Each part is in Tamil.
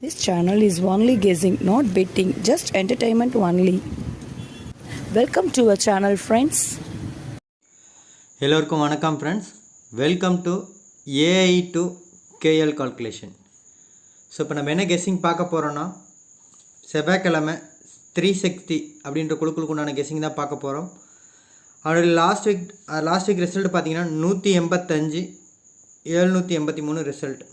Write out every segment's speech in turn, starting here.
This channel is only guessing, not betting, just entertainment only. Welcome to a channel friends எல்லோருக்கும் வணக்கம் friends welcome to AI to KL calculation so இப்போ நம்ம என்ன கெஸ்ஸிங் பார்க்க போகிறோன்னா செவ்வாய்க்கிழமை த்ரீ சிக்ஸ்டி அப்படின்ற குழுக்களுக்கு உண்டான கெஸ்ஸிங் தான் பார்க்க போகிறோம் அவருடைய last week last week result பார்த்தீங்கன்னா நூற்றி எண்பத்தஞ்சு எழுநூற்றி எண்பத்தி மூணு ரிசல்ட்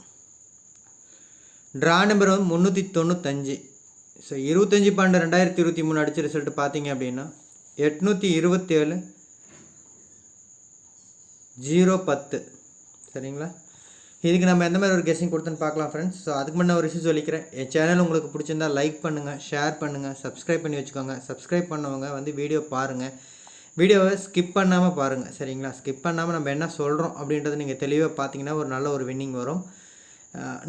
ட்ரா நம்பர் வந்து முந்நூற்றி தொண்ணூத்தஞ்சு. ஸோ இருபத்தஞ்சி பன்னெண்டு ரெண்டாயிரத்தி இருபத்தி மூணு அடித்த ரிசல்ட் பார்த்தீங்க அப்படின்னா எட்நூற்றி இருபத்தேழு ஜீரோ பத்து. சரிங்களா? இதுக்கு நம்ம எந்த மாதிரி ஒரு கெஸ்ஸிங் கொடுத்துன்னு பார்க்கலாம் ஃப்ரெண்ட்ஸ் ஸோ அதுக்கு முன்ன ஒரு விஷயம் சொல்லிக்கிறேன். என் சேனல் உங்களுக்கு பிடிச்சிருந்தா லைக் பண்ணுங்கள் ஷேர் பண்ணுங்கள் சப்ஸ்கிரைப் பண்ணி வச்சுக்கோங்க. சப்ஸ்கிரைப் பண்ணவங்க வந்து வீடியோ பாருங்கள் வீடியோவை ஸ்கிப் பண்ணாமல் பாருங்கள் சரிங்களா? ஸ்கிப் பண்ணாமல் நம்ம என்ன சொல்கிறோம் அப்படின்றத நீங்கள் தெளிவாக பார்த்தீங்கன்னா ஒரு நல்ல ஒரு வின்னிங் வரும்.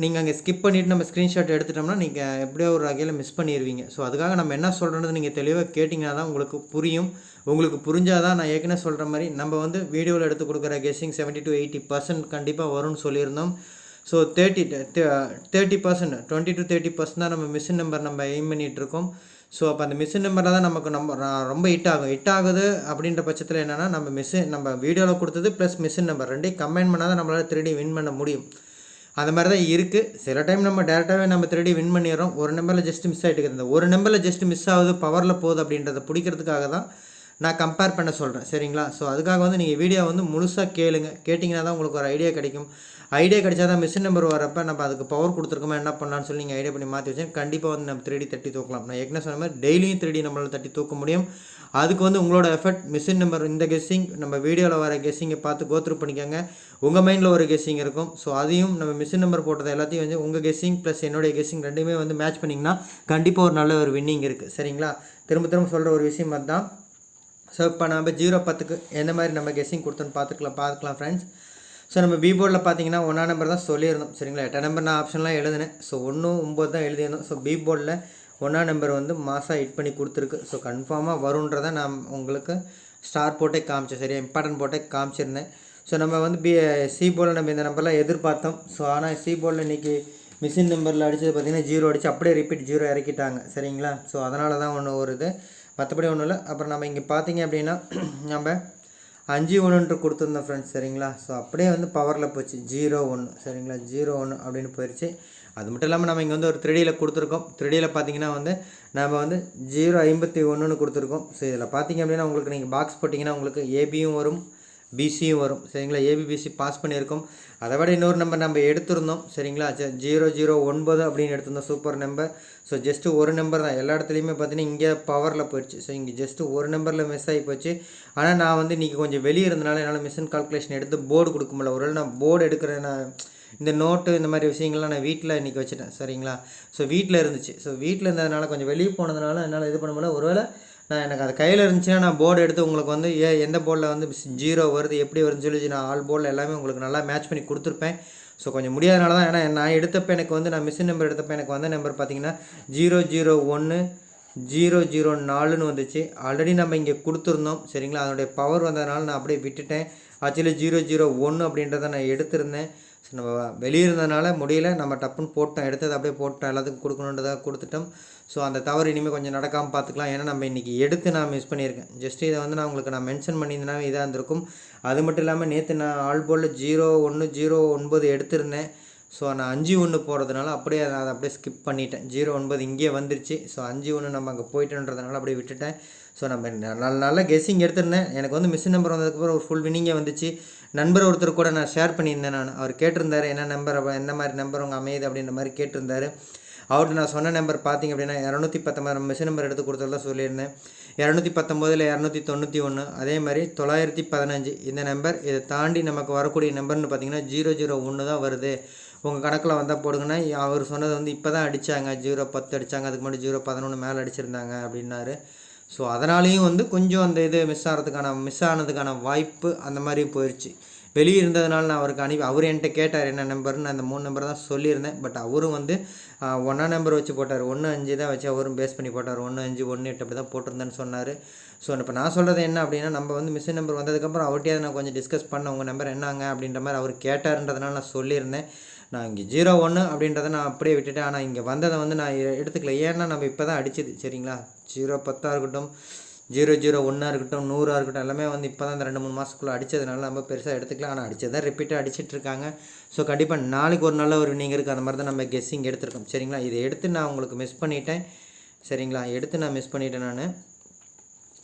நீங்கள் அங்கே ஸ்கிப் பண்ணிவிட்டு நம்ம ஸ்க்ரீன்ஷாட் எடுத்துட்டோம்னா நீங்கள் எப்படியோ ஒரு வகையில் மிஸ் பண்ணிடுவீங்க ஸோ அதுக்காக நம்ம என்ன சொல்கிறோன்றது நீங்கள் தெளிவாக கேட்டிங்கன்னா தான் உங்களுக்கு புரியும். உங்களுக்கு புரிஞ்சால் தான் நான் ஏற்கனவே சொல்கிற மாதிரி நம்ம வந்து வீடியோவில் எடுத்து கொடுக்குற guessing seventy to eighty percent கண்டிப்பாக வரும்னு சொல்லியிருந்தோம். So thirty thirty percent twenty to thirty percent தான் நம்ம மிஷின் நம்பர் நம்ம எய்ம் பண்ணிகிட்ருக்கோம் ஸோ அப்போ அந்த மிஷின் நம்பரில் தான் நமக்கு நம்ம ரொம்ப ஹிட் ஆகும். ஹிட் ஆகுது அப்படின்ற பட்சத்தில் என்னென்னா நம்ம மிஷின் நம்ம வீடியோவில் கொடுத்தது ப்ளஸ் மிஷின் நம்பர் ரெண்டையும் கம்பைன் பண்ணால் தான் நம்மளால் த்ரீ வின் பண்ண முடியும். அந்த மாதிரி தான் இருக்குது சில டைம் நம்ம டேரெக்டாகவே நம்ம திருடி வின் பண்ணிடுறோம். ஒரு நம்பரில் ஜஸ்ட் மிஸ் ஆகிட்டு இருக்குது ஒரு நம்பரில் ஜஸ்ட் மிஸ் ஆகுது பவரில் போகுது அப்படின்றத பிடிக்கிறதுக்காக தான் நான் கம்பேர் பண்ண சொல்கிறேன் சரிங்களா? ஸோ அதுக்காக வந்து நீங்கள் வீடியோ வந்து முழுசாக கேளுங்க. கேட்டிங்கன்னா தான் உங்களுக்கு ஒரு ஐடியா கிடைக்கும். ஐடியா கிடைச்சா தான் மிஷின் நம்பர் வரப்போ நம்ம அதுக்கு பவர் கொடுத்துருக்கோமா என்ன பண்ணலாம்னு சொல்லி நீங்கள் ஐடியா பண்ணி மாற்றி வச்சேன் கண்டிப்பாக வந்து நம்ம திருடி தட்டி தூக்கலாம். நான் ஏற்கனவே சொன்ன மாதிரி டெய்லியும் திருடி நம்மளால் தட்டி தூக்க முடியும். அதுக்கு வந்து உங்களோட எஃபர்ட் மிஷின் நம்பர் இந்த கெஸ்ஸிங் நம்ம வீடியோவில் வர கெஸ்ஸிங்கை பார்த்து கோத்ரூ பண்ணிக்கோங்க. உங்கள் மைண்டில் ஒரு கெஸ்ஸிங் இருக்கும். ஸோ அதையும் நம்ம மிஷின் நம்பர் போட்டது எல்லாத்தையும் வந்து உங்கள் கெஸ்ஸிங் ப்ளஸ் என்னுடைய கெஸ்ஸிங் ரெண்டுமே வந்து மேட்ச் பண்ணிங்கன்னா கண்டிப்பாக ஒரு நல்ல ஒரு வின்னிங் இருக்குது சரிங்களா? திரும்ப திரும்ப சொல்கிற ஒரு விஷயம் அதுதான். ஸோ இப்போ நம்ம ஜீரோ பத்துக்கு எந்த மாதிரி நம்ம கெஸ்ஸிங் கொடுத்தோன்னு பார்த்துக்கலாம் பார்த்துக்கலாம் ஃப்ரெண்ட்ஸ் ஸோ நம்ம பீபோர்டில் பார்த்தீங்கன்னா ஒன்றா நம்பர் தான் சொல்லியிருந்தோம். சரிங்களா? எட்டாம் நம்பர் நான் ஆப்ஷன்லாம் எழுதினேன். ஸோ ஒன்று ஒம்பது தான் எழுதியிருந்தோம். ஸோ பீபோர்டில் ஒன்றா நம்பர் வந்து மாதம் ஹிட் பண்ணி கொடுத்துருக்கு. ஸோ கன்ஃபார்மாக வருன்றதை நான் உங்களுக்கு ஸ்டார் போட்டே காமிச்சேன். சரியா? இம்பார்ட்டன்ட் போட்டே காமிச்சிருந்தேன். ஸோ நம்ம வந்து பி சி போர்டில் நம்ம இந்த நம்பர்லாம் எதிர்பார்த்தோம். ஸோ ஆனால் சி போர்டில் இன்றைக்கி மிஷின் நம்பரில் அடித்தது பார்த்தீங்கன்னா ஜீரோ அடித்து அப்படியே ரிப்பீட் ஜீரோ இறக்கிட்டாங்க. சரிங்களா? ஸோ அதனால தான் ஒன்று ஒரு இது. மற்றபடி ஒன்றும் இல்லை. அப்புறம் நம்ம இங்கே பார்த்தீங்க அப்படின்னா நம்ம அஞ்சு ஒன்றுன்ட்டு கொடுத்துருந்தோம் ஃப்ரெண்ட்ஸ் சரிங்களா? ஸோ அப்படியே வந்து பவரில் போச்சு. ஜீரோ ஒன்று சரிங்களா? ஜீரோ ஒன்று அப்படின்னு போயிடுச்சு அது மட்டும் இல்லாமல் நம்ம இங்கே வந்து ஒரு த்ரீடியில் கொடுத்துருக்கோம். த்ரீடியில் பார்த்தீங்கன்னா வந்து நம்ம வந்து ஜீரோ ஐம்பத்தி ஒன்றுன்னு கொடுத்துருக்கோம். ஸோ இதில் பார்த்தீங்க அப்படின்னா உங்களுக்கு நீங்கள் பாக்ஸ் போட்டிங்கன்னா உங்களுக்கு ஏபியும் வரும். பிசியும் வரும். சரிங்களா? ஏபிபிசி பாஸ் பண்ணியிருக்கோம். அதை விட இன்னொரு நம்பர் நம்ம எடுத்திருந்தோம். சரிங்களா? ஜீரோ ஜீரோ ஒன்பது அப்படின்னு எடுத்திருந்தோம். சூப்பர் நம்பர் ஸோ ஜஸ்ட்டு ஒரு நம்பர் தான். எல்லா இடத்துலையுமே பார்த்தீங்கன்னா இங்கே பவரில் போயிடுச்சு. ஸோ இங்கே ஜஸ்ட்டு ஒரு நம்பரில் மிஸ் ஆகி போச்சு. ஆனால் நான் வந்து இன்றைக்கி கொஞ்சம் வெளியே இருந்தனால என்னால் மிஷின் கால்குலேஷன் எடுத்து போர்டு கொடுக்க முடியல. ஒருவேளை நான் போர்டு எடுக்கிறேன் நான் இந்த நோட்டு இந்த மாதிரி விஷயங்கள்லாம் நான் வீட்டில் இன்றைக்கி வச்சுட்டேன். சரிங்களா? ஸோ வீட்டில் இருந்துச்சு. ஸோ வீட்டில் இருந்ததுனால கொஞ்சம் வெளியே போனதுனால என்னால் இது பண்ண முடியல. ஒருவேளை எனக்கு அது கையில் இருந்துச்சுன்னா நான் போர்டு எடுத்து உங்களுக்கு வந்து ஏ எந்த போர்டில் வந்து ஜீரோ வருது எப்படி வருதுன்னு சொல்லி நான் ஆல் போர்டில் எல்லாமே உங்களுக்கு நல்லா மேட்ச் பண்ணி கொடுத்துருப்பேன். ஸோ கொஞ்சம் முடியாதனால தான் ஏன்னா நான் எடுத்தப்போ எனக்கு வந்து நான் மிஷின் நம்பர் எடுத்தப்போ எனக்கு வந்த நம்பர் பார்த்தீங்கன்னா ஜீரோ ஜீரோ ஒன்று ஜீரோ ஜீரோ நாலுன்னு வந்துச்சு. ஆல்ரெடி நம்ம இங்கே கொடுத்துருந்தோம் சரிங்களா? அதனுடைய பவர் வந்ததுனால நான் அப்படியே விட்டுட்டேன். ஆக்சுவலி ஜீரோ ஜீரோ ஒன்று அப்படின்றத நான் எடுத்திருந்தேன். ஸோ நம்ம வெளியே இருந்ததுனால முடியல. நம்ம டப்புன்னு போட்டோம். எடுத்தது அப்படியே போட்டோம். எல்லாத்துக்கும் கொடுக்கணுன்றதாக கொடுத்துட்டோம். ஸோ அந்த தவறு இனிமேல் கொஞ்சம் நடக்காமல் பார்த்துக்கலாம். ஏன்னா நம்ம இன்றைக்கி எடுத்து நான் மிஸ் பண்ணியிருக்கேன்? ஜஸ்ட் இதை வந்து நான் உங்களுக்கு நான் மென்ஷன் பண்ணியிருந்தேனா இதாக இருந்திருக்கும். அது மட்டும் இல்லாமல் நேற்று நான் ஆல் போலில் ஜீரோ ஒன்று ஜீரோ ஒன்பது எடுத்திருந்தேன். ஸோ நான் அஞ்சு ஒன்று போகிறதுனால அப்படியே நான் அதை அப்படியே ஸ்கிப் பண்ணிட்டேன். ஜீரோ ஒன்பது இங்கேயே வந்துருச்சு. ஸோ அஞ்சு ஒன்று நம்ம அங்கே போயிட்டோன்றதுனால அப்படியே விட்டுட்டேன். ஸோ நம்ம நல்ல நல்ல கெஸ்ஸிங் எடுத்திருந்தேன். எனக்கு வந்து மிஷின் நம்பர் வந்ததுக்கப்புறம் ஒரு ஃபுல் வினிங்கே வந்துச்சு. நண்பர் ஒருத்தர் கூட நான் ஷேர் பண்ணியிருந்தேன் நான். அவர் கேட்டிருந்தார் என்ன நம்பர் என்ன மாதிரி நம்பர் உங்கள் அமையுது? அப்படின்ற மாதிரி கேட்டிருந்தாரு. அவர்கிட்ட நான் சொன்ன நம்பர் பார்த்தீங்க அப்படின்னா இரநூத்தி பத்தொம்பது மிஷின் நம்பர் எடுத்து கொடுத்ததெல்லாம் சொல்லியிருந்தேன். இரநூத்தி பத்தொம்போதில் இரநூத்தி தொண்ணூற்றி ஒன்று அதே மாதிரி தொள்ளாயிரத்தி பதினஞ்சு இந்த நம்பர் இதை தாண்டி நமக்கு வரக்கூடிய நம்பர்னு பார்த்தீங்கன்னா ஜீரோ ஜீரோ ஒன்று தான் வருது. உங்கள் கணக்கில் வந்தால் போடுங்கன்னா அவர் சொன்னது வந்து இப்போ தான் அடித்தாங்க ஜீரோ பத்து அடித்தாங்க அதுக்கு முன்னாடி ஜீரோ பதினொன்று மேலே அடிச்சிருந்தாங்க அப்படின்னாரு. ஸோ அதனாலேயும் வந்து கொஞ்சம் அந்த இது மிஸ் ஆகிறதுக்கான மிஸ் ஆனதுக்கான வாய்ப்பு அந்த மாதிரி போயிடுச்சு வெளியே இருந்ததுனால நான் அவருக்கு அனுப்பி அவர் என்கிட்ட கேட்டார் என்ன நம்பர்னு அந்த மூணு நம்பர் தான் சொல்லியிருந்தேன். பட் அவரும் வந்து ஒன்றா நம்பர் வச்சு போட்டார். ஒன்று அஞ்சு தான் வச்சு அவரும் பேஸ் பண்ணி போட்டார். ஒன்று அஞ்சு ஒன்று எட்டு அப்படி தான் போட்டிருந்தேன்னு சொன்னார். ஸோ இப்போ நான் சொல்கிறது என்ன அப்படின்னா நம்ம வந்து மிஸ் நம்பர் வந்ததுக்கப்புறம் அவர்கிட்டயே நான் கொஞ்சம் டிஸ்கஸ் பண்ண உங்கள் நம்பர் என்னங்க அப்படின்ற மாதிரி அவர் கேட்டார்ன்றதுனால நான் சொல்லியிருந்தேன். நான் இங்கே ஜீரோ ஒன்று அப்படின்றத நான் அப்படியே விட்டுட்டேன். ஆனால் இங்கே வந்ததை வந்து நான் எடுத்துக்கல. ஏன்னா நம்ம இப்போ தான் அடிச்சது சரிங்களா? ஜீரோ பத்தாக இருக்கட்டும் ஜீரோ ஜீரோ ஒன்றா இருக்கட்டும் நூறாக இருக்கட்டும் எல்லாமே வந்து இப்போ தான் இந்த ரெண்டு மூணு மாதத்துக்குள்ளே அடித்ததுனால நம்ம பெருசாக எடுத்துக்கலாம் ஆனால் அடித்ததான் ரிப்பீட்டாக அடிச்சிட்டு இருக்காங்க. ஸோ கண்டிப்பாக நாளைக்கு ஒரு நல்ல ஒரு நீங்கள் இருக்குது அந்த மாதிரி தான் நம்ம கெஸ்ஸிங் எடுத்திருக்கோம் சரிங்களா? இதை எடுத்து நான் உங்களுக்கு மிஸ் பண்ணிட்டேன் சரிங்களா? எடுத்து நான் மிஸ் பண்ணிட்டேன் நான்.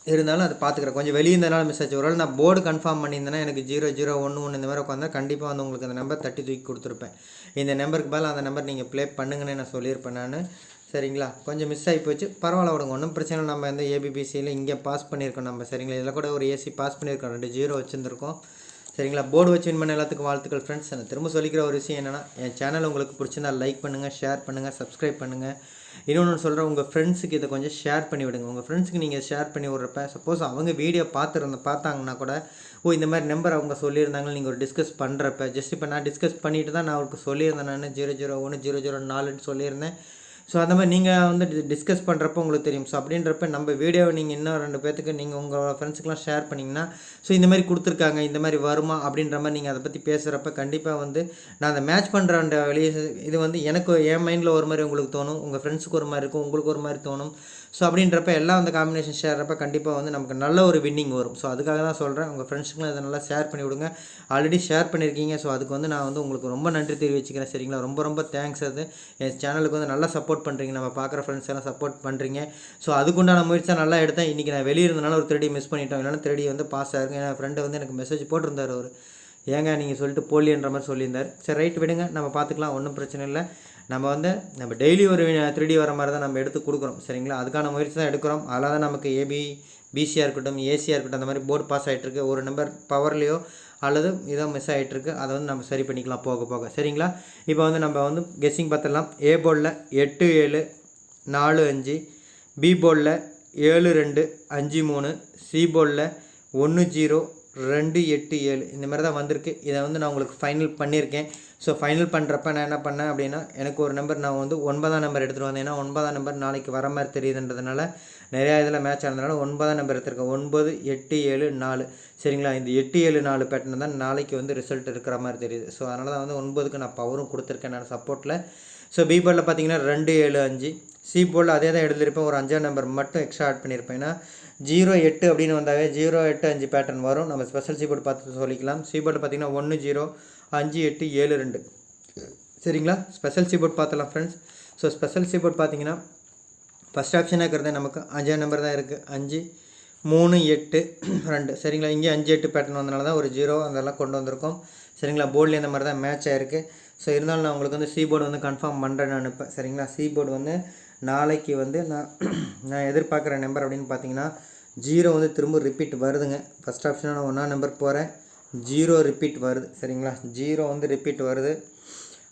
இருந்தாலும் அதை பார்த்துக்கிறேன் கொஞ்சம் வெளியே இருந்தனால மிஸ் ஆச்சு. ஒருவேளை நான் போர்டு கன்ஃபார்ம் பண்ணியிருந்தேன்னா எனக்கு ஜீரோ ஜீரோ ஒன்று ஒன்று இந்த மாதிரி உட்காந்தா கண்டிப்பாக வந்து உங்களுக்கு அந்த நம்பர் தட்டி தூக்கி கொடுத்துருப்பேன். இந்த நம்பருக்கு மேலே அந்த நம்பர் நீங்கள் ப்ளே பண்ணுங்கன்னு நான் சொல்லியிருப்பேன் நான். சரிங்களா? கொஞ்சம் மிஸ் ஆகி போச்சு. பரவாயில்ல விடுங்க. ஒன்றும் பிரச்சனை இல்லை. நம்ம வந்து ஏபிபிசியில் இங்கே பாஸ் பண்ணியிருக்கோம் நம்ம. சரிங்களா? இதில் கூட ஒரு ஏசி பாஸ் பண்ணியிருக்கோம். ரெண்டு ஜீரோ வச்சுருந்துருக்கோம். சரிங்களா? போர்டு வச்சு வின் பண்ண எல்லாத்துக்கும் வாழ்த்துக்கள் ஃப்ரெண்ட்ஸ் நான் திரும்ப சொல்லிக்கிற ஒரு விஷயம் என்னென்னா என் சேனல் உங்களுக்கு பிடிச்சிருந்தா லைக் பண்ணுங்கள் ஷேர் பண்ணுங்கள் சப்ஸ்கிரைப் பண்ணுங்கள் இன்னொன்று சொல்கிறேன் உங்கள் ஃப்ரெண்ட்ஸுக்கு இதை கொஞ்சம் ஷேர் பண்ணி விடுங்க. உங்கள் ஃப்ரெண்ட்ஸுக்கு நீங்கள் ஷேர் பண்ணி விட்றப்ப சப்போஸ் அவங்க வீடியோ பார்த்துருந்த பார்த்தாங்கன்னா கூட ஓ இந்த மாதிரி நம்பர் அவங்க சொல்லியிருந்தாங்கன்னு நீங்கள் ஒரு டிஸ்கஸ் பண்ணுறப்ப ஜஸ்ட் இப்போ நான் டிஸ்கஸ் பண்ணிட்டு தான் நான் அவருக்கு சொல்லியிருந்தேன். நான் ஜீரோ ஜீரோ ஒன்று ஜீரோ ஜீரோ நாலுன்னு சொல்லியிருந்தேன். ஸோ அந்த மாதிரி நீங்கள் வந்து டிஸ்கஸ் பண்ணுறப்போ உங்களுக்கு தெரியும். ஸோ அப்படின்றப்ப நம்ம வீடியோவை நீங்கள் இன்னும் ரெண்டு பேர்த்துக்கு நீங்கள் உங்களோட ஃப்ரெண்ட்ஸுக்கெலாம் ஷேர் பண்ணிங்கன்னா ஸோ இந்த மாதிரி கொடுத்துருக்காங்க இந்த மாதிரி வருமா அப்படின்ற மாதிரி நீங்கள் அதை பற்றி பேசுகிறப்ப கண்டிப்பாக வந்து நான் அந்த மேட்ச் பண்ணுற அந்த வெளியே இது வந்து எனக்கு என் மைண்டில் ஒரு மாதிரி உங்களுக்கு தோணும். உங்கள் ஃப்ரெண்ட்ஸுக்கு ஒரு மாதிரி இருக்கும். உங்களுக்கு ஒரு மாதிரி தோணும். ஸோ அப்படின்றப்ப எல்லாம் அந்த காம்பினேஷன் ஷேர்றப்ப கண்டிப்பாக வந்து நமக்கு நல்ல ஒரு வின்னிங் வரும். ஸோ அதுக்காக தான் சொல்கிறேன் உங்கள் ஃப்ரெண்ட்ஸுக்குலாம் இதை நல்லா ஷேர் பண்ணி விடுங்க. ஆல்ரெடி ஷேர் பண்ணியிருக்கீங்க. ஸோ அதுக்கு வந்து நான் வந்து உங்களுக்கு ரொம்ப நன்றி தெரிவிச்சுக்கிறேன். சரிங்களா? ரொம்ப ரொம்ப தேங்க்ஸ் அது. என் சேனலுக்கு வந்து நல்லா சப்போர்ட் பண்ணுறீங்க நம்ம பார்க்குற ஃப்ரெண்ட்ஸ் எல்லாம் சப்போர்ட் பண்ணுறீங்க ஸோ அதுக்குண்டான முயற்சியாக நல்லா எடுத்தேன். இன்றைக்கி நான் வெளியே இருந்தனால ஒரு திருடி மிஸ் பண்ணிட்டோம். இல்லைனா திருடி வந்து பாஸ் ஆயிருங்க. என் ஃப்ரெண்டு வந்து எனக்கு மெசேஜ் போட்டிருந்தார் அவர். ஏங்க நீங்கள் சொல்லிட்டு போலின்ற மாதிரி சொல்லியிருந்தார். சரி ரைட் விடுங்க. நம்ம பார்த்துக்கலாம். ஒன்றும் பிரச்சனை இல்லை. நம்ம வந்து நம்ம டெய்லி ஒரு த்ரீடி வர மாதிரி தான் நம்ம எடுத்து கொடுக்குறோம் சரிங்களா? அதுக்கான முயற்சி தான் எடுக்கிறோம். அதில் தான் நமக்கு ஏபி பிசியாக இருக்கட்டும் ஏசியாக இருக்கட்டும் அந்த மாதிரி போர்டு பாஸ் ஆகிட்டுருக்கு ஒரு நம்பர் பவர்லேயோ அல்லது இதோ மிஸ் ஆகிட்டுருக்கு அதை வந்து நம்ம சரி பண்ணிக்கலாம் போக போக சரிங்களா? இப்போ வந்து நம்ம வந்து கெஸ்ஸிங் பார்த்துடலாம். ஏ போர்டில் எட்டு ஏழு நாலு அஞ்சு பி போர்டில் ஏழு ரெண்டு அஞ்சு மூணு சி போர்டில் ஒன்று ஜீரோ ரெண்டு எட்டு ஏழு இந்த மாதிரி தான் வந்திருக்கு. இதை வந்து நான் உங்களுக்கு ஃபைனல் பண்ணியிருக்கேன். ஸோ ஃபைனல் பண்ணுறப்ப நான் என்ன பண்ணேன் அப்படின்னா எனக்கு ஒரு நம்பர் நான் வந்து ஒன்பதாம் நம்பர் எடுத்துகிட்டு வந்தேன். ஏன்னா ஒன்பதாம் நம்பர் நாளைக்கு வர மாதிரி தெரியுதுன்றதுனால நிறையா இதில் மேட்ச் ஆனதுனால ஒன்பதாம் நம்பர் எடுத்திருக்கேன். ஒன்பது எட்டு ஏழு நாலு. சரிங்களா? இந்த எட்டு ஏழு நாலு பேட்டர்ன் தான் நாளைக்கு வந்து ரிசல்ட் இருக்கிற மாதிரி தெரியுது. ஸோ அதனால தான் வந்து ஒன்பதுக்கு நான் பவரும் கொடுத்துருக்கேன். நான் சப்போர்ட்டில் ஸோ பி போர்டில் பார்த்தீங்கன்னா ரெண்டு ஏழு அஞ்சு. சி போர்டில் அதே தான் எழுதியிருப்பேன் ஒரு அஞ்சாம் நம்பர் மட்டும் எக்ஸ்ட்ரா ஆட் பண்ணியிருப்பேன். ஏன்னா ஜீரோ எட்டு அப்படின்னு வந்தாவே ஜீரோ எட்டு அஞ்சு பேட்டர்ன் வரும். நம்ம ஸ்பெஷல் சீபோர்டு பார்த்து சொல்லிக்கலாம். சீபோர்டு பார்த்திங்கன்னா பார்த்தீங்கன்னா ஒன்று ஜீரோ அஞ்சு எட்டு ஏழு ரெண்டு. சரிங்களா? ஸ்பெஷல் சீபோர்ட் போர்டு பார்த்தலாம் ஃப்ரெண்ட்ஸ் ஸோ ஸ்பெஷல் சீபோர்ட் பார்த்தீங்கன்னா ஃபஸ்ட் ஆப்ஷனாக இருக்கிறது நமக்கு அஞ்சாம் நம்பர் தான் இருக்குது அஞ்சு மூணு எட்டு ரெண்டு. சரிங்களா? இங்கே அஞ்சு எட்டு பேட்டர்ன் வந்தனால தான் ஒரு ஜீரோ அதெல்லாம் கொண்டு வந்திருக்கோம். சரிங்களா? போர்டில் இந்த மாதிரி தான் மேட்ச் ஆயிருக்கு. ஸோ இருந்தாலும் நான் உங்களுக்கு வந்து சீபோர்டு வந்து கன்ஃபார்ம் பண்ணுறேன் அனுப்பேன் சரிங்களா? சி போர்டு வந்து நாளைக்கு வந்து நான் நான் எதிர்பார்க்குற நம்பர் அப்படின்னு பார்த்தீங்கன்னா ஜீரோ வந்து திரும்ப ரிப்பீட் வருதுங்க. ஃபஸ்ட் ஆப்ஷனாக நான் ஒன்றா நம்பர் போகிறேன் ஜீரோ ரிப்பீட் வருது. சரிங்களா? ஜீரோ வந்து ரிப்பீட் வருது.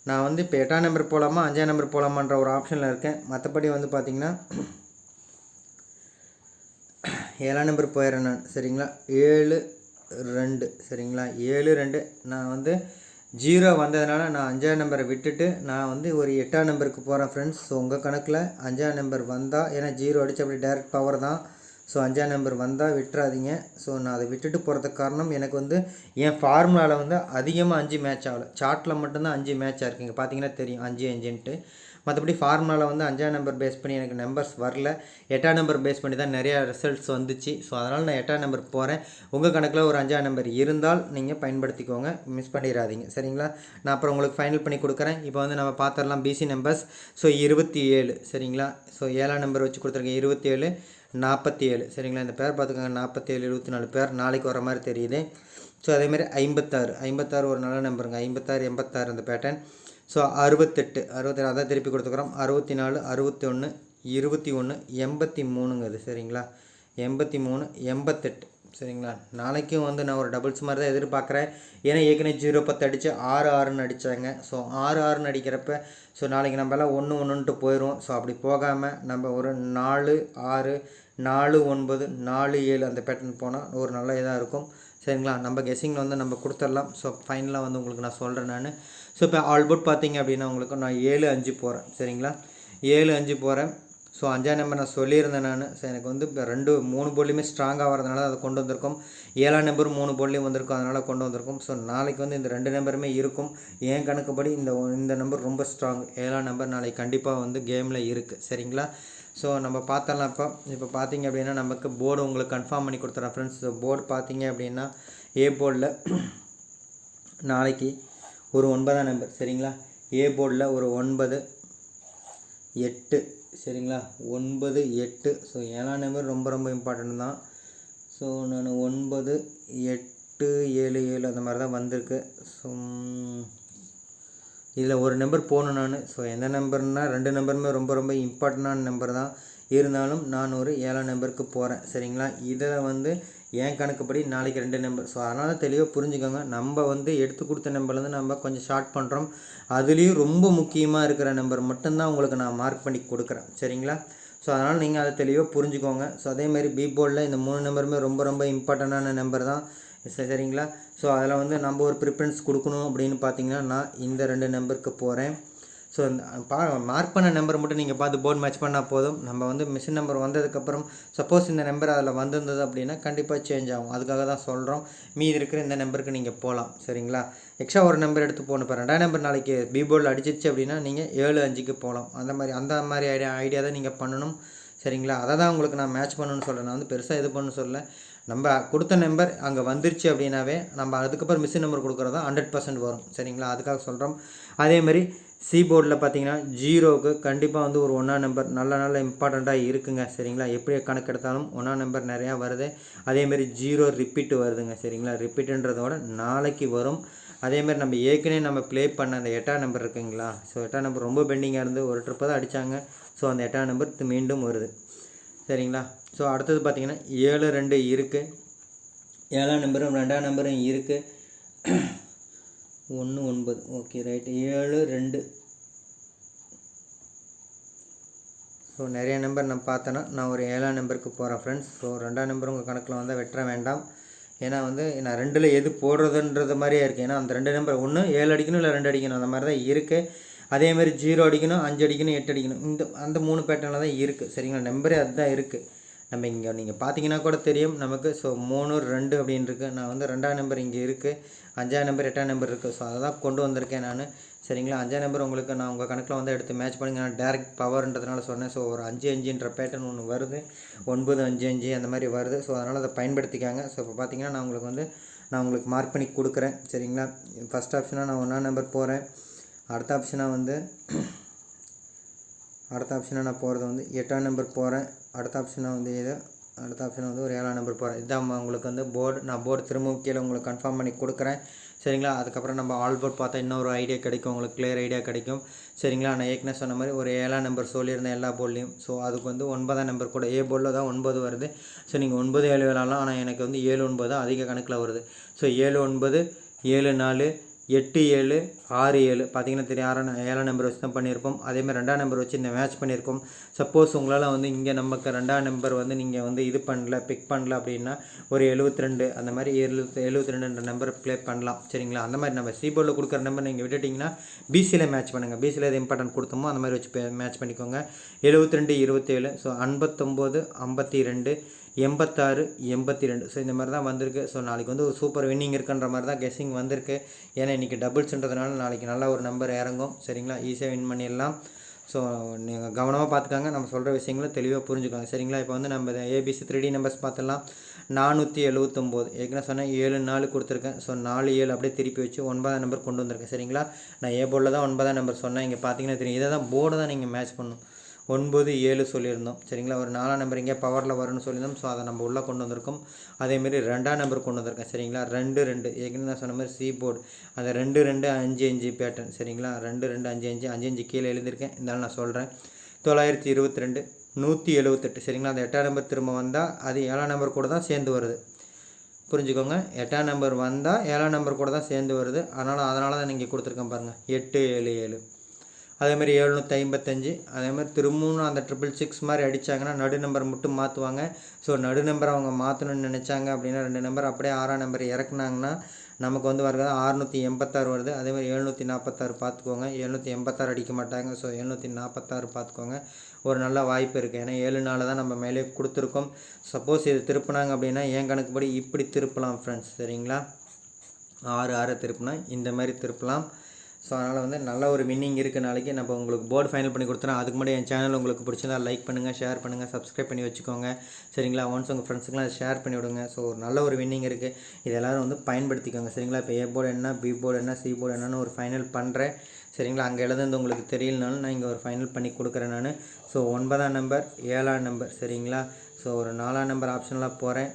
நான் வந்து இப்போ எட்டாம் நம்பர் போகலாமா அஞ்சாம் நம்பர் போகலாமான்ற ஒரு ஆப்ஷனில் இருக்கேன். மற்றபடி வந்து பார்த்திங்கன்னா ஏழாம் நம்பர் போயிடுறேன் நான். சரிங்களா? ஏழு ரெண்டு. சரிங்களா? ஏழு ரெண்டு. நான் வந்து ஜீரோ வந்ததுனால நான் அஞ்சாம் நம்பரை விட்டுட்டு நான் வந்து ஒரு எட்டாம் நம்பருக்கு போகிறேன் ஃப்ரெண்ட்ஸ் ஸோ உங்கள் கணக்கில் அஞ்சாம் நம்பர் வந்தால் ஏன்னா ஜீரோ அடித்து அப்படி டேரக்ட் பவர் தான். ஸோ அஞ்சாம் நம்பர் வந்தால் விட்டுறாதீங்க. ஸோ நான் அதை விட்டுட்டு போகிறதுக்கு காரணம் எனக்கு வந்து என் ஃபார்முலாவில் வந்து அதிகமாக அஞ்சு மேட்ச் ஆகலை. சார்ட்டில் மட்டும்தான் அஞ்சு மேட்ச் ஆயிருக்குங்க பார்த்தீங்கன்னா தெரியும். அஞ்சு அஞ்சுன்ட்டு. மற்றபடி ஃபார்முலாவில் வந்து அஞ்சாம் நம்பர் பேஸ் பண்ணி எனக்கு நம்பர்ஸ் வரல. எட்டாம் நம்பர் பேஸ் பண்ணி தான் நிறையா ரிசல்ட்ஸ் வந்துச்சு. ஸோ அதனால் நான் எட்டாம் நம்பர் போகிறேன் உங்கள் கணக்கில் ஒரு அஞ்சாம் நம்பர் இருந்தால் நீங்கள் பயன்படுத்திக்கோங்க. மிஸ் பண்ணிடாதீங்க. சரிங்களா? நான் அப்புறம் உங்களுக்கு ஃபைனல் பண்ணி கொடுக்குறேன். இப்போ வந்து நம்ம பார்த்துடலாம் பிசி நம்பர்ஸ் ஸோ இருபத்தி ஏழு. சரிங்களா? ஸோ ஏழாம் நம்பர் வச்சு கொடுத்துருக்கேன். இருபத்தி ஏழு. நாற்பத்தி ஏழு சரிங்களா? இந்த பேர் பார்த்துக்கோங்க. நாற்பத்தி ஏழு இருபத்தி நாலு பேர் நாளைக்கு வர மாதிரி தெரியுது. ஸோ அதேமாதிரி ஐம்பத்தாறு. ஐம்பத்தாறு ஒரு நல்ல நம்பருங்க ஐம்பத்தாறு எண்பத்தாறு அந்த பேட்டர்ன் ஸோ அறுபத்தெட்டு. அறுபத்தெட்டு அதான் திருப்பி கொடுத்துக்குறோம். அறுபத்தி நாலு அறுபத்தி ஒன்று இருபத்தி ஒன்று எண்பத்தி மூணுங்க அது. சரிங்களா? எண்பத்தி மூணு எண்பத்தெட்டு. சரிங்களா? நாளைக்கும் வந்து நான் ஒரு டபுள்ஸ் மாதிரி தான் எதிர்பார்க்குறேன். ஏன்னா ஏற்கனவே ஜீரோ பத்து அடித்து ஆறு ஆறுன்னு அடித்தாங்க ஸோ ஆறு ஆறுன்னு அடிக்கிறப்ப ஸோ நாளைக்கு நம்ம எல்லாம் ஒன்று ஒன்றுன்ட்டு போயிடும் ஸோ அப்படி போகாமல் நம்ம ஒரு நாலு ஆறு நாலு ஒன்பது நாலு ஏழு அந்த பேட்டர்ன் போனால் ஒரு நல்ல இதாக இருக்கும். சரிங்களா? நம்ம கெஸ்ஸிங்கில் வந்து நம்ம கொடுத்துடலாம். ஸோ ஃபைனலாக வந்து உங்களுக்கு நான் சொல்கிறேன் நான். ஸோ இப்போ ஆல்போர்ட் பார்த்தீங்க அப்படின்னா உங்களுக்கு நான் ஏழு அஞ்சு போகிறேன் சரிங்களா? ஏழு அஞ்சு போகிறேன் ஸோ அஞ்சாம் நம்பர் நான் சொல்லியிருந்தேன் நான். ஸோ எனக்கு வந்து இப்போ ரெண்டு மூணு போல்லையுமே ஸ்ட்ராங்காக வரதுனால அதை கொண்டு வந்திருக்கோம். ஏழாம் நம்பர் மூணு போல்லையும் வந்திருக்கும். அதனால் கொண்டு வந்திருக்கும். ஸோ நாளைக்கு வந்து இந்த ரெண்டு நம்பருமே இருக்கும். என் கணக்குப்படி இந்த ஒ- இந்த நம்பர் ரொம்ப ஸ்ட்ராங் ஏழாம் நம்பர் நாளைக்கு கண்டிப்பாக வந்து கேமில் இருக்குது சரிங்களா? ஸோ நம்ம பார்த்தலாம் இப்போ. இப்போ பார்த்தீங்க அப்படின்னா நமக்கு போர்டு உங்களுக்கு கன்ஃபார்ம் பண்ணி கொடுத்துறேன் ஃப்ரெண்ட்ஸ் போர்டு பார்த்தீங்க அப்படின்னா ஏ போர்டில் நாளைக்கு ஒரு ஒன்பதாம் நம்பர் சரிங்களா? ஏ போர்டில் ஒரு ஒன்பது எட்டு சரிங்களா? ஒன்பது எட்டு. ஸோ ஏழாம் நம்பர் ரொம்ப ரொம்ப இம்பார்ட்டன்ட் தான். ஸோ நான் ஒன்பது எட்டு ஏழு ஏழு அந்த மாதிரி தான் வந்திருக்கு. ஸோ இதில் ஒரு நம்பர் போகணும் நான். ஸோ எந்த நம்பர்னால் ரெண்டு நம்பருமே ரொம்ப ரொம்ப இம்பார்ட்டண்டான நம்பர் தான். இருந்தாலும் நான் ஒரு ஏழாம் நம்பருக்கு போகிறேன் சரிங்களா? இதில் வந்து என் கணக்குப்படி நாளைக்கு ரெண்டு நம்பர் ஸோ அதனால் தெளிவாக புரிஞ்சுக்கோங்க. நம்ம வந்து எடுத்து கொடுத்த நம்பர்லேருந்து நம்ம கொஞ்சம் ஷார்ட் பண்ணுறோம் அதுலேயும் ரொம்ப முக்கியமாக இருக்கிற நம்பர் மட்டும்தான் உங்களுக்கு நான் மார்க் பண்ணி கொடுக்குறேன். சரிங்களா? ஸோ அதனால் நீங்கள் அதை தெளிவாக புரிஞ்சுக்கோங்க. ஸோ அதேமாதிரி பி போர்டில் இந்த மூணு நம்பருமே ரொம்ப ரொம்ப இம்பார்ட்டண்டான நம்பர் தான். சரிங்களா? ஸோ அதில் வந்து நம்ம ஒரு ப்ரிஃபரன்ஸ் கொடுக்கணும் அப்படின்னு பார்த்தீங்கன்னா நான் இந்த ரெண்டு நம்பருக்கு போகிறேன் ஸோ இந்த பா மார்க் பண்ண நம்பர் மட்டும் நீங்கள் பார்த்து போர்டு மேட்ச் பண்ணால் போதும். நம்ம வந்து மிஷின் நம்பர் வந்ததுக்கப்புறம் சப்போஸ் இந்த நம்பர் அதில் வந்திருந்தது அப்படின்னா கண்டிப்பாக சேஞ்ச் ஆகும். அதுக்காக தான் சொல்கிறோம் மீதி இருக்கிற இந்த நம்பருக்கு நீங்கள் போகலாம் சரிங்களா? எக்ஸ்ட்ரா ஒரு நம்பர் எடுத்து போகணும் இப்போ ரெண்டாம் நம்பர் நாளைக்கு பி போர்டில் அடிச்சிருச்சு அப்படின்னா நீங்கள் ஏழு அஞ்சுக்கு போகலாம் அந்த மாதிரி அந்த மாதிரி ஐடியா ஐடியா தான் நீங்கள் பண்ணணும். சரிங்களா? அதை தான் உங்களுக்கு நான் மேட்ச் பண்ணணும்னு சொல்கிறேன் நான் வந்து பெருசாக இது பண்ண சொல்ல நம்ம கொடுத்த நம்பர் அங்கே வந்துருச்சு அப்படின்னாவே நம்ம அதுக்கப்புறம் மிஷின் நம்பர் கொடுக்குறது தான் ஹண்ட்ரட் பர்சன்ட் வரும். சரிங்களா? அதுக்காக சொல்கிறோம் அதேமாதிரி சி போர்டில் பார்த்தீங்கன்னா ஜீரோவுக்கு கண்டிப்பாக வந்து ஒரு ஒன்றா நம்பர் நல்ல நல்ல இம்பார்ட்டண்ட்டாக இருக்குங்க சரிங்களா? எப்படி கணக்கெடுத்தாலும் ஒன்றா நம்பர் நிறையா வருது. அதேமாரி ஜீரோ ரிப்பீட் வருதுங்க சரிங்களா? ரிப்பீட்டுன்றதோட நாளைக்கு வரும். அதேமாரி நம்ம ஏற்கனவே நம்ம ப்ளே பண்ண அந்த எட்டாம் நம்பர் இருக்குங்களா? ஸோ எட்டாம் நம்பர் ரொம்ப பெண்டிங்காக இருந்து ஒரு ட்ரிப்பு தான் அடித்தாங்க ஸோ அந்த எட்டாம் நம்பர் மீண்டும் வருது சரிங்களா? ஸோ அடுத்தது பார்த்திங்கன்னா ஏழு ரெண்டு இருக்குது ஏழாம் நம்பரும் ரெண்டாம் நம்பரும் இருக்குது ஒன்று ஒன்பது. Okay right. ஏழு ரெண்டு. ஸோ நிறைய நம்பர் நான் பார்த்தேன்னா நான் ஒரு ஏழாம் நம்பருக்கு போகிறேன் ஃப்ரெண்ட்ஸ் ஸோ ரெண்டாம் நம்பர் உங்கள் கணக்கில் வந்தால் வெட்ட வேண்டாம். ஏன்னா வந்து நான் ரெண்டில் எது போடுறதுன்றது மாதிரியே இருக்குது ஏன்னா அந்த ரெண்டு நம்பர் ஒன்று ஏழு அடிக்கணும் இல்லை ரெண்டு அடிக்கணும் அந்த மாதிரி தான் இருக்குது அதேமாதிரி ஜீரோ அடிக்கணும் அஞ்சு அடிக்கணும் எட்டு அடிக்கணும். இந்த அந்த மூணு பேட்டர்னில் தான் இருக்குது சரிங்களா? நம்பரே அதுதான் இருக்குது நம்ம இங்கே நீங்கள் பார்த்தீங்கன்னா கூட தெரியும் நமக்கு. ஸோ மூணு ரெண்டு அப்படின்னு இருக்குது நான் வந்து ரெண்டாம் நம்பர் இங்கே இருக்குது அஞ்சாம் நம்பர் எட்டாம் நம்பர் இருக்குது ஸோ அதை தான் கொண்டு வந்திருக்கேன் நான். சரிங்களா? அஞ்சாம் நம்பர் உங்களுக்கு நான் உங்கள் கணக்கில் வந்து எடுத்து மேட்ச் பண்ணுங்க நான் டேரக்ட் பவர்ன்றதுனால சொன்னேன். ஸோ ஒரு அஞ்சு அஞ்சுன்ற பேட்டர்ன் ஒன்று வருது. ஒன்பது அஞ்சு அஞ்சு அந்த மாதிரி வருது. ஸோ அதனால் அதை பயன்படுத்திக்காங்க. ஸோ இப்போ பார்த்தீங்கன்னா நான் உங்களுக்கு வந்து நான் உங்களுக்கு மார்க் பண்ணி கொடுக்குறேன். சரிங்களா? ஃபஸ்ட் ஆப்ஷனாக நான் ஒன்றாம் நம்பர் போகிறேன் அடுத்த ஆப்ஷனாக வந்து அடுத்த ஆப்ஷனாக நான் போகிறது வந்து எட்டாம் நம்பர் போகிறேன் அடுத்த ஆப்ஷனாக வந்து இது அடுத்த ஆப்ஷன் வந்து ஒரு ஏழாம் நம்பர் போகிறேன் இதான் உங்களுக்கு வந்து போர்டு நான் போர்டு திரும்பவும் கீழே உங்களுக்கு கன்ஃபார்ம் பண்ணி கொடுக்குறேன். சரிங்களா? அதுக்கப்புறம் நம்ம ஆல் போர்ட் பார்த்தா இன்னொரு ஐடியா கிடைக்கும். உங்களுக்கு கிளியர் ஐடியா கிடைக்கும். சரிங்களா? நான் ஏற்கனவே சொன்ன மாதிரி ஒரு ஏழாம் நம்பர் சொல்லியிருந்தேன் எல்லா போர்ட்லேயும் ஸோ அதுக்கு வந்து ஒன்பதாம் நம்பர் கூட ஏ போர்டில் தான் ஒன்பது வருது. ஸோ நீங்கள் ஒன்பது ஏழு விளாட்லாம் ஆனால் எனக்கு வந்து ஏழு ஒன்பது தான் அதிக கணக்கில் வருது. ஸோ ஏழு ஒன்பது ஏழு நாலு எட்டு ஏழு ஆறு ஏழு. பார்த்தீங்கன்னா தெரியும் ஆறாம் ஏழாம் நம்பர் வச்சு தான் பண்ணியிருப்போம் அதேமாதிரி ரெண்டாம் நம்பர் வச்சு இந்த மேட்ச் பண்ணியிருக்கோம். சப்போஸ் உங்களால் வந்து இங்கே நமக்கு ரெண்டாம் நம்பர் வந்து நீங்கள் வந்து இது பண்ணல பிக் பண்ணல அப்படின்னா ஒரு எழுபத்தி ரெண்டு அந்த மாதிரி எழுபத்தி எழுபத்தி ரெண்டுன்ற நம்பர் ப்ளே பண்ணலாம். சரிங்களா? அந்த மாதிரி நம்ம சிபோர்டில் கொடுக்குற நம்பர் நீங்கள் விட்டுட்டிங்கன்னா பிசியில் மேட்ச் பண்ணுங்கள் பிசியில் எது இம்பார்ட்டன்ட் கொடுத்தோமோ அந்த மாதிரி வச்சு மேட்ச் பண்ணிக்கோங்க. எழுபத்தி ரெண்டு இருபத்தேழு. ஸோ ஐம்பத்தொம்போது ஐம்பத்தி ரெண்டு எண்பத்தாறு எண்பத்தி ரெண்டு ஸோ இந்த மாதிரி தான் வந்திருக்கு. ஸோ நாளைக்கு வந்து ஒரு சூப்பர் வின்னிங் இருக்குன்ற மாதிரி தான் கெஸ்ஸிங் வந்திருக்கு. ஏன்னா இன்றைக்கி டபுள்ஸ்ன்றதுனால நாளைக்கு நல்ல ஒரு நம்பர் இறங்கும். சரிங்களா? ஈஸியாக வின் பண்ணிடலாம். ஸோ நீங்கள் கவனமாக பார்த்துக்காங்க. நம்ம சொல்கிற விஷயங்களை தெளிவாக புரிஞ்சுக்கோங்க. சரிங்களா? இப்போ வந்து நம்ம ஏபிசி த்ரீ டி நம்பர்ஸ் பார்த்துலாம் நானூற்றி எழுபத்தொம்போது ஏற்கனவே சொன்னேன் ஏழு நாலு கொடுத்துருக்கேன். ஸோ நாலு ஏழு அப்படியே திருப்பி வச்சு ஒன்பதாம் நம்பர் கொண்டு வந்திருக்கேன். சரிங்களா? நான் ஏ போர்டில் தான் ஒன்பதாம் நம்பர் சொன்னேன். இங்கே பார்த்தீங்கன்னா தெரியும். இதை தான் போர்டு தான் நீங்கள் மேட்ச் பண்ணணும். ஒன்பது ஏழு சொல்லியிருந்தோம். சரிங்களா? ஒரு நாலாம் நம்பர் இங்கே பவரில் வரும்னு சொல்லியிருந்தோம். ஸோ அதை நம்ம உள்ளே கொண்டு வந்திருக்கோம். அதேமாரி ரெண்டாம் நம்பர் கொண்டு வந்திருக்கேன். சரிங்களா? ரெண்டு ரெண்டு. ஏற்கனவே நான் சொன்ன மாதிரி சி போர்டு அந்த ரெண்டு ரெண்டு அஞ்சு அஞ்சு பேட்டர்ன் சரிங்களா? ரெண்டு ரெண்டு அஞ்சு அஞ்சு அஞ்சு அஞ்சு கீழே எழுதியிருக்கேன். இருந்தாலும் நான் சொல்கிறேன். தொள்ளாயிரத்தி இருபத்தி ரெண்டு நூற்றி எழுபத்தெட்டு சரிங்களா? அந்த எட்டாம் நம்பர் திரும்ப வந்தால் அது ஏழாம் நம்பர் கூட தான் சேர்ந்து வருது. புரிஞ்சுக்கோங்க? எட்டாம் நம்பர் வந்தால் ஏழாம் நம்பர் கூட தான் சேர்ந்து வருது. அதனால் அதனால தான் நீங்கள் கொடுத்துருக்கேன் பாருங்கள் எட்டு ஏழு ஏழு. அதேமாதிரி எழுநூற்றி ஐம்பத்தஞ்சு அதேமாதிரி திரும்பவும் அந்த ட்ரிபிள் சிக்ஸ் மாதிரி அடித்தாங்கன்னா நடு நம்பர் மட்டும் மாற்றுவாங்க ஸோ நடு நம்பர் அவங்க மாற்றணும்னு நினச்சாங்க அப்படின்னா ரெண்டு நம்பர் அப்படியே ஆறாம் நம்பர் இறக்குனாங்கன்னா நமக்கு வந்து வருகிறது அறுநூற்றி எண்பத்தாறு வருது. அதேமாதிரி எழுநூற்றி நாற்பத்தாறு பார்த்துக்கோங்க எழுநூற்றி எண்பத்தாறு அடிக்க மாட்டாங்க. ஸோ எழுநூற்றி நாற்பத்தாறு பார்த்துக்கோங்க ஒரு நல்ல வாய்ப்பு இருக்குது ஏன்னா ஏழு நாள் தான் நம்ம மேலே கொடுத்துருக்கோம். சப்போஸ் இது திருப்பினாங்க அப்படின்னா என் கணக்குப்படி இப்படி திருப்பலாம் ஃப்ரெண்ட்ஸ் சரிங்களா? ஆறு ஆறு திருப்பினா இந்த மாதிரி திருப்பலாம். ஸோ அதனால் வந்து நல்ல ஒரு வின்னிங் இருக்குது நாளைக்கு. நம்ம உங்களுக்கு போர்டு ஃபைனல் பண்ணி கொடுத்துறோம் அதுக்கு முன்னாடி என் சேனல் உங்களுக்கு பிடிச்சிருந்தா லைக் பண்ணுங்கள் ஷேர் பண்ணுங்கள் சப்ஸ்கிரைப் பண்ணி வச்சுக்கோங்க. சரிங்களா? ஒன்ஸ் உங்கள் ஃப்ரெண்ட்ஸுக்கெலாம் ஷேர் பண்ணி விடுங்க. ஸோ ஒரு நல்ல ஒரு வின்னிங் இருக்குது இது எல்லோரும் வந்து பயன்படுத்திக்கோங்க. சரிங்களா? இப்போ ஏ போர்டு என்ன பி போர்டு என்ன சி போர்டு என்னன்னு ஒரு ஃபைனல் பண்ணுறேன் சரிங்களா? அங்கே எழுதுந்து உங்களுக்கு தெரியலனாலும் நான் இங்கே ஒரு ஃபைனல் பண்ணி கொடுக்குறேன் நான். ஸோ ஒன்பதாம் நம்பர் ஏழாம் நம்பர் சரிங்களா? ஸோ ஒரு நாலாம் நம்பர் ஆப்ஷனெலாம் போகிறேன்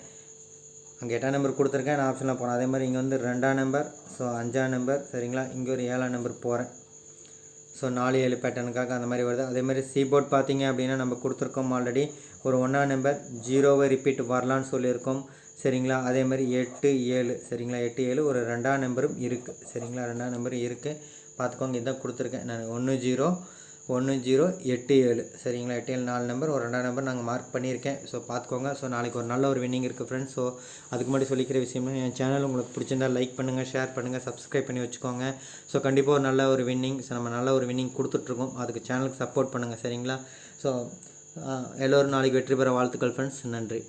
அங்கே எட்டாம் நம்பர் கொடுத்துருக்கேன் நான் ஆப்ஷனில் போகிறேன் அதே மாதிரி இங்கே வந்து ரெண்டாம் நம்பர் ஸோ அஞ்சாம் நம்பர் சரிங்களா? இங்கே ஒரு ஏழாம் நம்பர் போகிறேன் ஸோ நாலு ஏழு பேட்டர்னுக்காக அந்த மாதிரி வருது. அதே மாதிரி சி போர்ட் பார்த்தீங்க அப்படின்னா நம்ம கொடுத்துருக்கோம் ஆல்ரெடி ஒரு ஒன்றாம் நம்பர் ஜீரோவை ரிப்பீட் வரலான்னு சொல்லியிருக்கோம். சரிங்களா? அதே மாதிரி எட்டு ஏழு சரிங்களா? எட்டு ஏழு ஒரு ரெண்டாம் நம்பரும் இருக்குது சரிங்களா? ரெண்டாம் நம்பரும் இருக்குது பார்த்துக்கோங்க இதான் கொடுத்துருக்கேன். நான் ஒன்று ஜீரோ ஒன்று ஜீரோ எட்டு ஏழு. சரிங்களா? எட்டு ஏழு நாலு நம்பர். ஒரு ரெண்டாம் நம்பர் நாங்கள் மார்க் பண்ணியிருக்கேன். ஸோ பார்த்துக்கோங்க. ஸோ நாளைக்கு ஒரு நல்ல ஒரு வின்னிங் இருக்குது ஃப்ரெண்ட்ஸ் ஸோ அதுக்கு முன்னாடி சொல்லிக்கிற விஷயம்னா என் சேனல் உங்களுக்கு பிடிச்சிருந்தா லைக் பண்ணுங்கள் ஷேர் பண்ணுங்கள் சப்ஸ்கிரைப் பண்ணி வச்சுக்கோங்க. ஸோ கண்டிப்பாக ஒரு நல்ல ஒரு வின்னிங் ஸோ நம்ம நல்ல ஒரு வின்னிங் கொடுத்துட்ருக்கோம். அதுக்கு சேனலுக்கு சப்போர்ட் பண்ணுங்கள் சரிங்களா? ஸோ எல்லோரும் நாளைக்கு வெற்றி பெற வாழ்த்துக்கள் ஃப்ரெண்ட்ஸ் நன்றி.